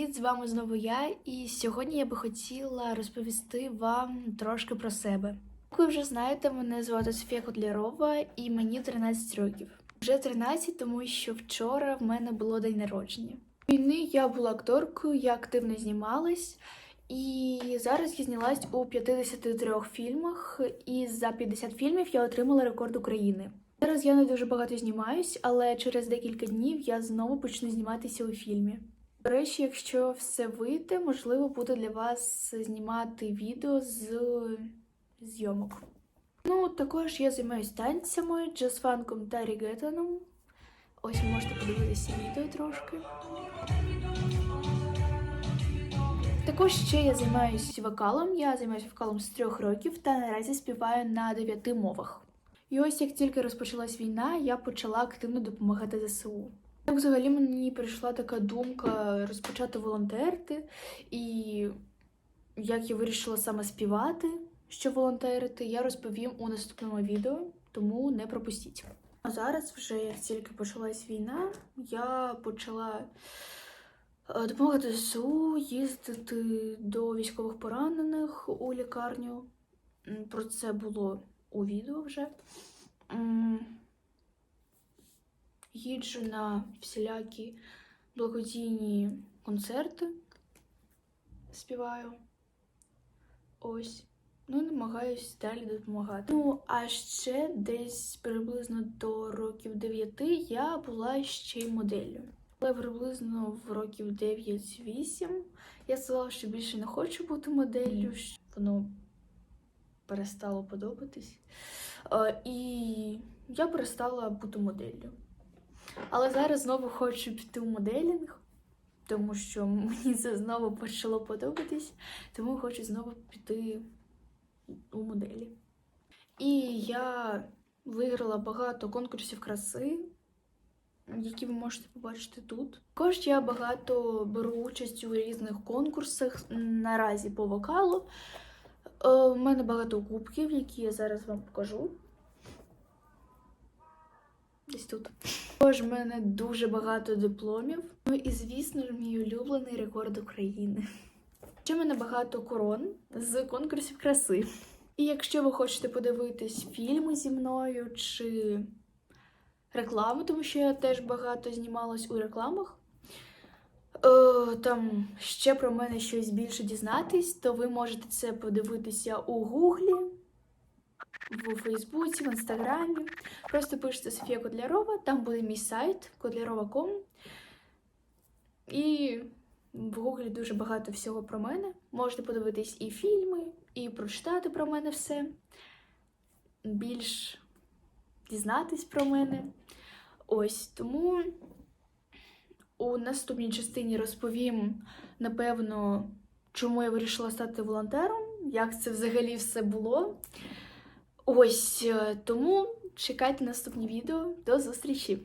привіт! З вами знову я, і сьогодні я би хотіла розповісти вам трошки про себе. Як ви вже знаєте, мене звати Софія Котлярова і мені 13 років. Вже 13, тому що вчора в мене було день народження. Війни я була акторкою, я активно знімалась, і зараз я знялась у 53 фільмах, і за 50 фільмів я отримала рекорд України. Зараз я не дуже багато знімаюсь, але через декілька днів я знову почну зніматися у фільмі. До речі, якщо все вийде, можливо, буде для вас знімати відео з зйомок. Ну, також я займаюся танцями, джаз-фанком та регетоном. Ось ви можете подивитися відео трошки. Також ще я займаюся вокалом. Я займаюся вокалом з трьох років та наразі співаю на дев'яти мовах. І ось як тільки розпочалась війна, я почала активно допомагати ЗСУ. Так, взагалі мені прийшла така думка розпочати волонтерити, і як я вирішила саме співати, що волонтерити, я розповім у наступному відео, тому не пропустіть. А зараз, вже як тільки почалась війна, я почала е, допомагати ЗСУ, їздити до військових поранених у лікарню. Про це було у відео вже. Їджу на всілякі благодійні концерти, співаю. Ось. Ну, намагаюсь далі допомагати. Ну, а ще десь приблизно до років 9 я була ще й моделлю. Але приблизно в років 9-8 я сказала, що більше не хочу бути моделлю, що воно перестало подобатись. Е, І я перестала бути моделлю. Але зараз знову хочу піти у моделінг, тому що мені це знову почало подобатись, тому хочу знову піти у моделі. І я виграла багато конкурсів краси, які ви можете побачити тут. Також я багато беру участь у різних конкурсах наразі по вокалу. Е, У мене багато кубків, які я зараз вам покажу. Десь тут. Також в мене дуже багато дипломів. Ну і, звісно ж, мій улюблений рекорд України. Ще в мене багато корон з конкурсів краси. І якщо ви хочете подивитись фільми зі мною чи рекламу, тому що я теж багато знімалась у рекламах. Е, там ще про мене щось більше дізнатись, то ви можете це подивитися у Гуглі, в Фейсбуці, в Інстаграмі. Просто пишете Софія Котлярова, там буде мій сайт kotlярова.com. І в Гуглі дуже багато всього про мене. Можете подивитись і фільми, і прочитати про мене все. Більш дізнатись про мене. Ось тому у наступній частині розповім, напевно, чому я вирішила стати волонтером, як це взагалі все було. Ось е, тому чекайте наступні відео. До зустрічі!